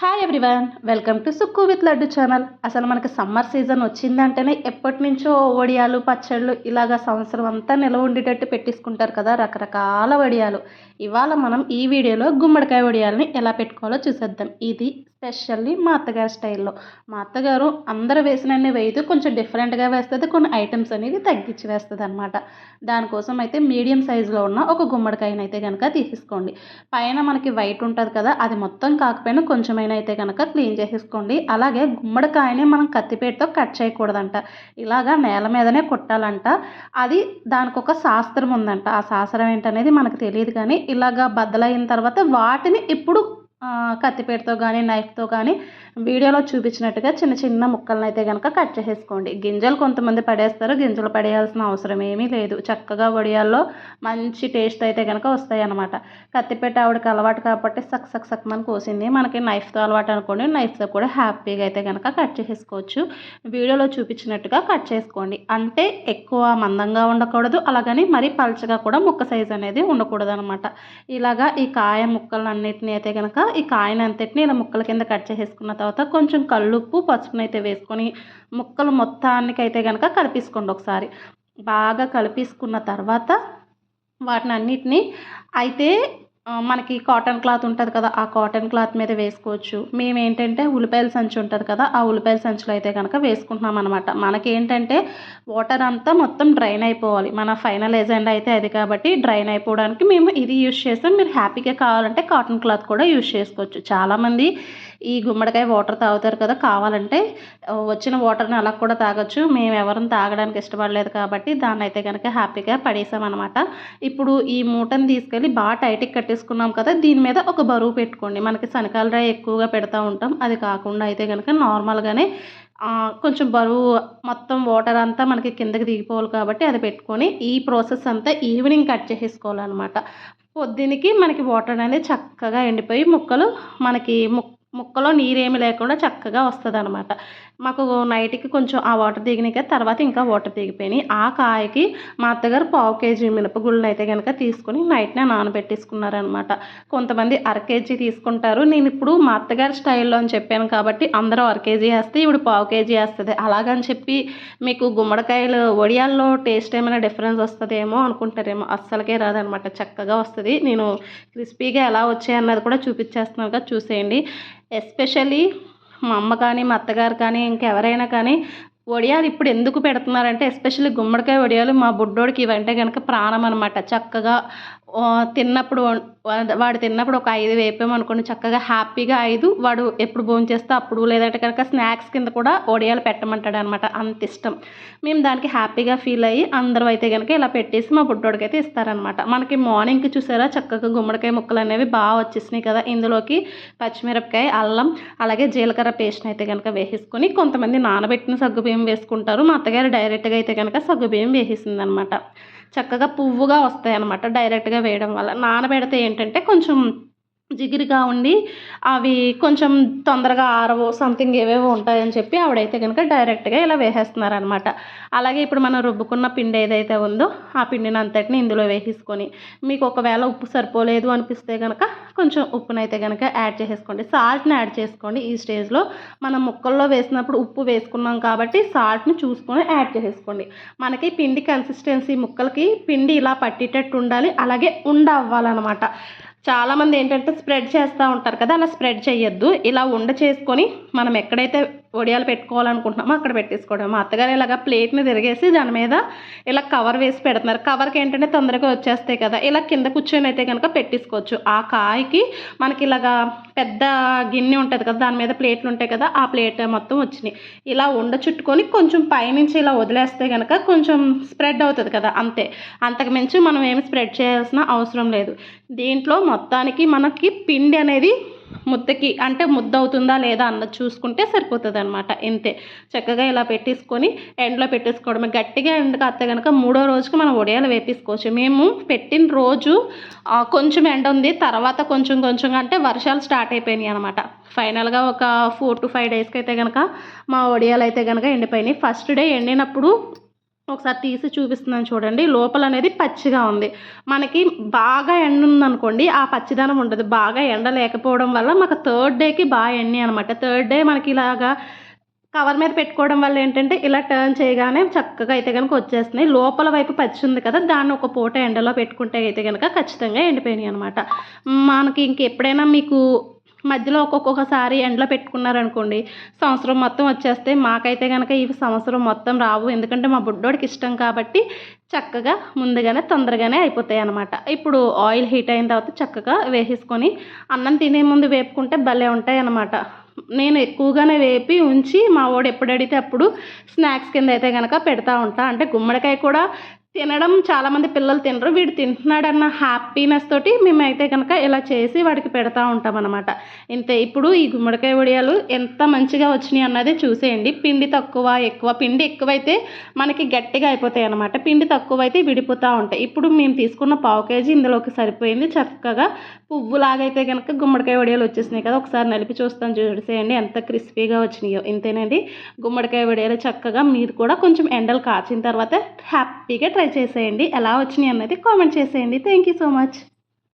Hi everyone welcome to Sukku with Laddu channel అసలు మనకి summer season వచ్చిందంటేనే ఎప్పటి నుంచో వడియాలు పచ్చళ్ళు ఇలాగ సంవత్సరం అంతా నిల్వ ఉండేటట్టు పెట్టేసుకుంటారు కదా రకరకాల వడియాలు. ఇవాళ మనం ఈ వీడియోలో గుమ్మడికాయ వడియాలని ఎలా పెట్టుకోవాలో చూసేద్దాం. ఇది స్పెషల్లీ మా అత్తగారి స్టైల్లో మా అత్తగారు అందరు వేసినన్ని వేయదు కొంచెం డిఫరెంట్గా వేస్తుంది కొన్ని ఐటమ్స్ అనేవి తగ్గించి వేస్తుంది అనమాట దానికోసం అయితే మీడియం సైజులో ఉన్న ఒక గుమ్మడికాయని అయితే కనుక తీసుకోండి పైన మనకి వైట్ ఉంటుంది కదా అది మొత్తం కాకపోయినా కొంచెమైనా అయితే కనుక క్లీన్ చేసేసుకోండి. అలాగే గుమ్మడికాయని మనం కత్తిపేటతో కట్ చేయకూడదంట. ఇలాగా నేల మీదనే కొట్టాలంట. అది దానికి ఒక శాస్త్రం ఉందంట. ఆ శాస్త్రం ఏంటనేది మనకు తెలియదు కానీ ఇలాగా బద్దలైన తర్వాత వాటిని ఇప్పుడు కత్తిపేటతో కానీ నైఫ్తో కానీ వీడియోలో చూపించినట్టుగా చిన్న చిన్న ముక్కలను అయితే కనుక కట్ చేసేసుకోండి. గింజలు కొంతమంది పడేస్తారు. గింజలు పడేయాల్సిన అవసరం ఏమీ లేదు. చక్కగా వడియాల్లో మంచి టేస్ట్ అయితే కనుక వస్తాయి అనమాట కత్తిపేట ఆవిడకి అలవాటు కాబట్టి సక్ సక్ సక్ మన కోసింది. మనకి నైఫ్తో అలవాటు అనుకోండి. నైఫ్తో కూడా హ్యాపీగా అయితే కనుక కట్ చేసేసుకోవచ్చు. వీడియోలో చూపించినట్టుగా కట్ చేసుకోండి. అంటే ఎక్కువ మందంగా ఉండకూడదు. అలాగని మరీ పల్చగా కూడా ముక్క సైజ్ అనేది ఉండకూడదు అనమాట ఇలాగా ఈ కాయ ముక్కలన్నిటిని అయితే కనుక ఈ కాయని అంతటిని ఇలా ముక్కల కింద కట్ చేసేసుకున్న తర్వాత కొంచెం కల్లుప్పు పసుపునైతే అయితే వేసుకొని ముక్కలు మొత్తానికి అయితే కనుక కలిపేసుకోండి ఒకసారి. బాగా కలిపేసుకున్న తర్వాత వాటిని అన్నిటినీ అయితే మనకి కాటన్ క్లాత్ ఉంటుంది కదా ఆ కాటన్ క్లాత్ మీద వేసుకోవచ్చు. మేము ఏంటంటే ఉల్లిపాయల సంచి ఉంటుంది కదా ఆ ఉల్లిపాయల సంచులు అయితే కనుక వేసుకుంటున్నాం అనమాట మనకి ఏంటంటే వాటర్ అంతా మొత్తం డ్రైన్ అయిపోవాలి. మన ఫైనల్ ఎజెండా అయితే అది కాబట్టి డ్రైన్ అయిపోవడానికి మేము ఇది యూజ్ చేస్తాం. మీరు హ్యాపీగా కావాలంటే కాటన్ క్లాత్ కూడా యూజ్ చేసుకోవచ్చు. చాలామంది ఈ గుమ్మడికాయ వాటర్ తాగుతారు కదా కావాలంటే వచ్చిన వాటర్ని అలా కూడా తాగొచ్చు. మేము ఎవరిని తాగడానికి ఇష్టపడలేదు కాబట్టి దాన్ని అయితే కనుక హ్యాపీగా పడేసామన్నమాట. ఇప్పుడు ఈ మూటని తీసుకెళ్ళి బాగా టైట్కి కట్టేసుకున్నాం కదా దీని మీద ఒక బరువు పెట్టుకోండి. మనకి శనకాల రాయి ఎక్కువగా పెడతా ఉంటాం. అది కాకుండా అయితే కనుక నార్మల్గానే కొంచెం బరువు మొత్తం వాటర్ అంతా మనకి కిందకి దిగిపోవాలి కాబట్టి అది పెట్టుకొని ఈ ప్రాసెస్ అంతా ఈవినింగ్ కట్ చేసేసుకోవాలన్నమాట. పొద్దునకి మనకి వాటర్ అనేది చక్కగా ఎండిపోయి ముక్కలు మనకి ముక్క ముక్కలో నీరేమి లేకుండా చక్కగా వస్తుంది అనమాట మాకు నైట్కి కొంచెం ఆ వాటర్ దిగినాక తర్వాత ఇంకా వాటర్ దిగిపోయినాయి ఆ కాయకి మా అత్తగారు పావు కేజీ మినపగుళ్ళు అయితే కనుక తీసుకుని నైట్నే నానబెట్టేసుకున్నారనమాట కొంతమంది అర కేజీ తీసుకుంటారు. నేను ఇప్పుడు మా అత్తగారి స్టైల్లో అని చెప్పాను కాబట్టి అందరూ అర కేజీ వేస్తే ఇప్పుడు పావు కేజీ వేస్తుంది. అలాగని చెప్పి మీకు గుమ్మడికాయలు వడియాల్లో టేస్ట్ ఏమైనా డిఫరెన్స్ వస్తుందేమో అనుకుంటారేమో అస్సలకే రాదనమాట చక్కగా వస్తుంది. నేను క్రిస్పీగా ఎలా వచ్చాయి అన్నది కూడా చూపించేస్తున్నాను కదా చూసేయండి. ఎస్పెషల్లీ మా అమ్మ కానీ మా అత్తగారు కానీ ఇంకెవరైనా కానీ వడియాలు ఇప్పుడు ఎందుకు పెడుతున్నారంటే ఎస్పెషల్లీ గుమ్మడికాయ వడియాలు మా బుడ్డోడికి ఇవంటే కనుక ప్రాణం అనమాట చక్కగా తిన్నప్పుడు వాడు తిన్నప్పుడు ఒక ఐదు వేపామనుకోండి చక్కగా హ్యాపీగా ఐదు వాడు ఎప్పుడు భోజనం చేస్తే అప్పుడు లేదంటే కనుక స్నాక్స్ కింద కూడా వడియాలు పెట్టమంటాడు అనమాట అంత ఇష్టం. మేము దానికి హ్యాపీగా ఫీల్ అయ్యి అందరూ అయితే కనుక ఇలా పెట్టేసి మా బుడ్డోడికి అయితే ఇస్తారనమాట. మనకి మార్నింగ్కి చూసారా చక్కగా గుమ్మడికాయ ముక్కలు అనేవి బాగా వచ్చేసినాయి కదా. ఇందులోకి పచ్చిమిరపకాయ అల్లం అలాగే జీలకర్ర పేస్ట్ అయితే కనుక వేసేసుకొని కొంతమంది నానబెట్టిన సగ్గుబియ్యం వేసుకుంటారు. మా అత్తగారు డైరెక్ట్గా అయితే కనుక సగ్గుబియ్యం వేసేసింది అనమాట చక్కగా పువ్వుగా వస్తాయి అన్నమాట డైరెక్ట్గా వేయడం వల్ల నానబెడితే ఏంటంటే కొంచెం జిగిరిగా ఉండి అవి కొంచెం తొందరగా ఆరవు సంథింగ్ ఏవేవో ఉంటాయని చెప్పి ఆవిడైతే కనుక డైరెక్ట్గా ఇలా వేసేస్తున్నారనమాట. అలాగే ఇప్పుడు మనం రుబ్బుకున్న పిండి ఏదైతే ఉందో ఆ పిండిని అంతటిని ఇందులో వేసేసుకొని మీకు ఒకవేళ ఉప్పు సరిపోలేదు అనిపిస్తే కనుక కొంచెం ఉప్పునైతే కనుక యాడ్ చేసేసుకోండి. సాల్ట్ని యాడ్ చేసుకోండి. ఈ స్టేజ్లో మనం ముక్కల్లో వేసినప్పుడు ఉప్పు వేసుకున్నాం కాబట్టి సాల్ట్ని చూసుకొని యాడ్ చేసేసుకోండి. మనకి పిండి కన్సిస్టెన్సీ ముక్కలకి పిండి ఇలా పట్టేటట్టు ఉండాలి. అలాగే ఉండవ్వాలన్నమాట. చాలామంది ఏంటంటే స్ప్రెడ్ చేస్తూ ఉంటారు కదా అలా స్ప్రెడ్ చేయొద్దు. ఇలా ఉండ చేసుకొని మనం ఎక్కడైతే వడియాలు పెట్టుకోవాలనుకుంటున్నామో అక్కడ పెట్టేసుకోవడం మా అత్తగారు ఇలాగ ప్లేట్ని తిరిగేసి దాని మీద ఇలా కవర్ వేసి పెడుతున్నారు. కవర్కి ఏంటంటే తొందరగా వచ్చేస్తాయి కదా ఇలా కింద కూర్చొని అయితే కనుక పెట్టేసుకోవచ్చు. ఆ కాయకి మనకి ఇలాగా పెద్ద గిన్నె ఉంటుంది కదా దాని మీద ప్లేట్లు ఉంటాయి కదా ఆ ప్లేట్ మొత్తం వచ్చినాయి. ఇలా ఉండ చుట్టుకొని కొంచెం పైనుంచి ఇలా వదిలేస్తే కనుక కొంచెం స్ప్రెడ్ అవుతుంది కదా అంతే. అంతకు మించి మనం ఏమి స్ప్రెడ్ చేయాల్సిన అవసరం లేదు. దీంట్లో మొత్తానికి మనకి పిండి అనేది ముద్దకి అంటే ముద్ద అవుతుందా లేదా అన్నది చూసుకుంటే సరిపోతుంది అనమాట ఇంతే. చక్కగా ఇలా పెట్టేసుకొని ఎండలో పెట్టేసుకోవడమే. గట్టిగా ఎండ కాస్తే కనుక మూడో రోజుకి మనం వడియాలు వేపేసుకోవచ్చు. మేము పెట్టిన రోజు కొంచెం ఎండ ఉంది తర్వాత కొంచెం కొంచెం అంటే వర్షాలు స్టార్ట్ అయిపోయినాయి అనమాట ఫైనల్గా ఒక ఫోర్ టు ఫైవ్ డేస్కి అయితే కనుక మా వడియాలు అయితే కనుక ఎండిపోయినాయి. ఫస్ట్ డే ఎండినప్పుడు ఒకసారి తీసి చూపిస్తున్నాను చూడండి. లోపల అనేది పచ్చిగా ఉంది. మనకి బాగా ఎండ ఉందనుకోండి ఆ పచ్చిదనం ఉండదు. బాగా ఎండ లేకపోవడం వల్ల మాకు థర్డ్ డేకి బాగా ఎండి అనమాట. థర్డ్ డే మనకి ఇలాగా కవర్ మీద పెట్టుకోవడం వల్ల ఏంటంటే ఇలా టర్న్ చేయగానే చక్కగా అయితే కనుక వచ్చేస్తున్నాయి. లోపల వైపు పచ్చి ఉంది కదా దాన్ని ఒక పూట ఎండలో పెట్టుకుంటే అయితే కనుక ఖచ్చితంగా ఎండిపోయినాయి అనమాట. మనకి ఇంకెప్పుడైనా మీకు మధ్యలో ఒక్కొక్కసారి ఎండలో పెట్టుకున్నారనుకోండి సంవత్సరం మొత్తం వచ్చేస్తే మాకైతే కనుక ఈ సంవత్సరం మొత్తం రావు. ఎందుకంటే మా బుడ్డోడికి ఇష్టం కాబట్టి చక్కగా ముందుగానే తొందరగానే అయిపోతాయి అనమాట ఇప్పుడు ఆయిల్ హీట్ అయిన తర్వాత చక్కగా వేసేసుకొని అన్నం తినే ముందు వేపుకుంటే భలే ఉంటాయి అనమాట నేను ఎక్కువగానే వేపి ఉంచి మా వాడు ఎప్పుడు అడిగితే అప్పుడు స్నాక్స్ కింద అయితే కనుక పెడతా ఉంటా. అంటే గుమ్మడికాయ కూడా తినడం చాలామంది పిల్లలు తినరు. వీడు తింటున్నాడన్న హ్యాపీనెస్ తోటి మేమైతే కనుక ఇలా చేసి వాడికి పెడతా ఉంటాం అనమాట ఇంతే ఇప్పుడు ఈ గుమ్మడికాయ వడియాలు ఎంత మంచిగా వచ్చినాయి అన్నది చూసేయండి. పిండి తక్కువ ఎక్కువ. పిండి ఎక్కువైతే మనకి గట్టిగా అయిపోతాయి అనమాట పిండి తక్కువైతే విడిపోతూ ఉంటాయి. ఇప్పుడు మేము తీసుకున్న పావు కేజీ ఇందులోకి సరిపోయింది. చక్కగా పువ్వులాగైతే కనుక గుమ్మడికాయ వడియాలు వచ్చేసినాయి కదా ఒకసారి నలిపి చూస్తాను చూసేయండి. ఎంత క్రిస్పీగా వచ్చినాయో. ఇంతేనండి. గుమ్మడికాయ వడియాలు చక్కగా మీరు కూడా కొంచెం ఎండలు కాచిన తర్వాత హ్యాపీగా ట్రై చేసేయండి. ఎలా వచ్చినాయి అన్నది కామెంట్ చేసేయండి. Thank you so much